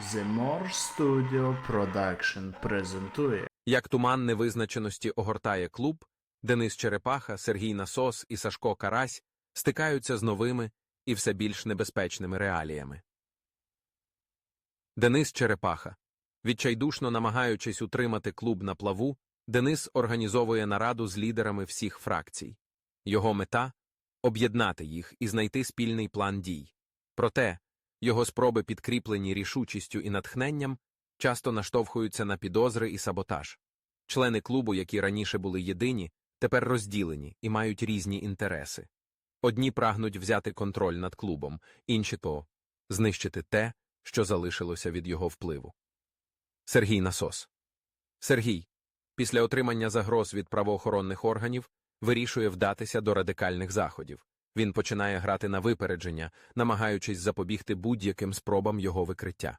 The More Studio Production презентує Як туман невизначеності огортає клуб, Денис Черепаха, Сергій Насос і Сашко Карась стикаються з новими і все більш небезпечними реаліями. Денис Черепаха. Відчайдушно намагаючись утримати клуб на плаву, Денис організовує нараду з лідерами всіх фракцій. Його мета об'єднати їх і знайти спільний план дій. Проте його спроби, підкріплені рішучістю і натхненням, часто наштовхуються на підозри і саботаж. Члени клубу, які раніше були єдині, тепер розділені і мають різні інтереси. Одні прагнуть взяти контроль над клубом, інші то знищити те, що залишилося від його впливу. Сергій Насос Сергій, після отримання загроз від правоохоронних органів, вирішує вдатися до радикальних заходів. Він починає грати на випередження, намагаючись запобігти будь-яким спробам його викриття.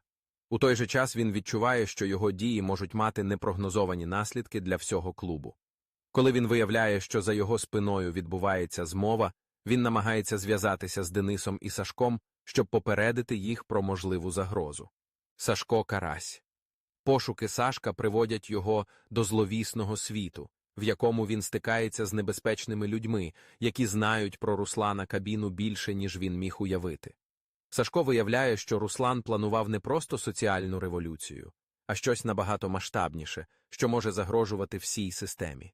У той же час він відчуває, що його дії можуть мати непрогнозовані наслідки для всього клубу. Коли він виявляє, що за його спиною відбувається змова, він намагається зв'язатися з Денисом і Сашком, щоб попередити їх про можливу загрозу. Сашко Карась. Пошуки Сашка приводять його до зловісного світу, в якому він стикається з небезпечними людьми, які знають про Руслана кабіну більше, ніж він міг уявити. Сашко виявляє, що Руслан планував не просто соціальну революцію, а щось набагато масштабніше, що може загрожувати всій системі.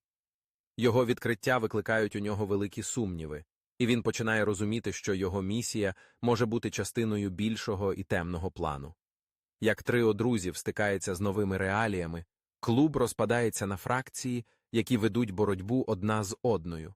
Його відкриття викликають у нього великі сумніви, і він починає розуміти, що його місія може бути частиною більшого і темного плану. Як трио друзів стикається з новими реаліями, клуб розпадається на фракції, які ведуть боротьбу одна з одною.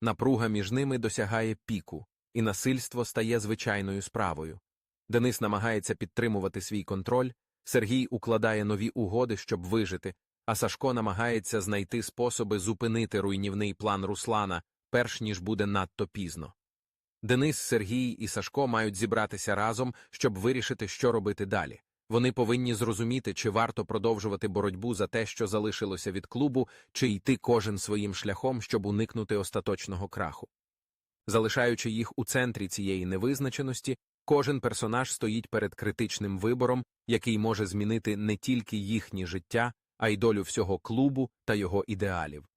Напруга між ними досягає піку, і насильство стає звичайною справою. Денис намагається підтримувати свій контроль, Сергій укладає нові угоди, щоб вижити, а Сашко намагається знайти способи зупинити руйнівний план Руслана, перш ніж буде надто пізно. Денис, Сергій і Сашко мають зібратися разом, щоб вирішити, що робити далі. Вони повинні зрозуміти, чи варто продовжувати боротьбу за те, що залишилося від клубу, чи йти кожен своїм шляхом, щоб уникнути остаточного краху. Залишаючи їх у центрі цієї невизначеності, кожен персонаж стоїть перед критичним вибором, який може змінити не тільки їхнє життя, а й долю всього клубу та його ідеалів.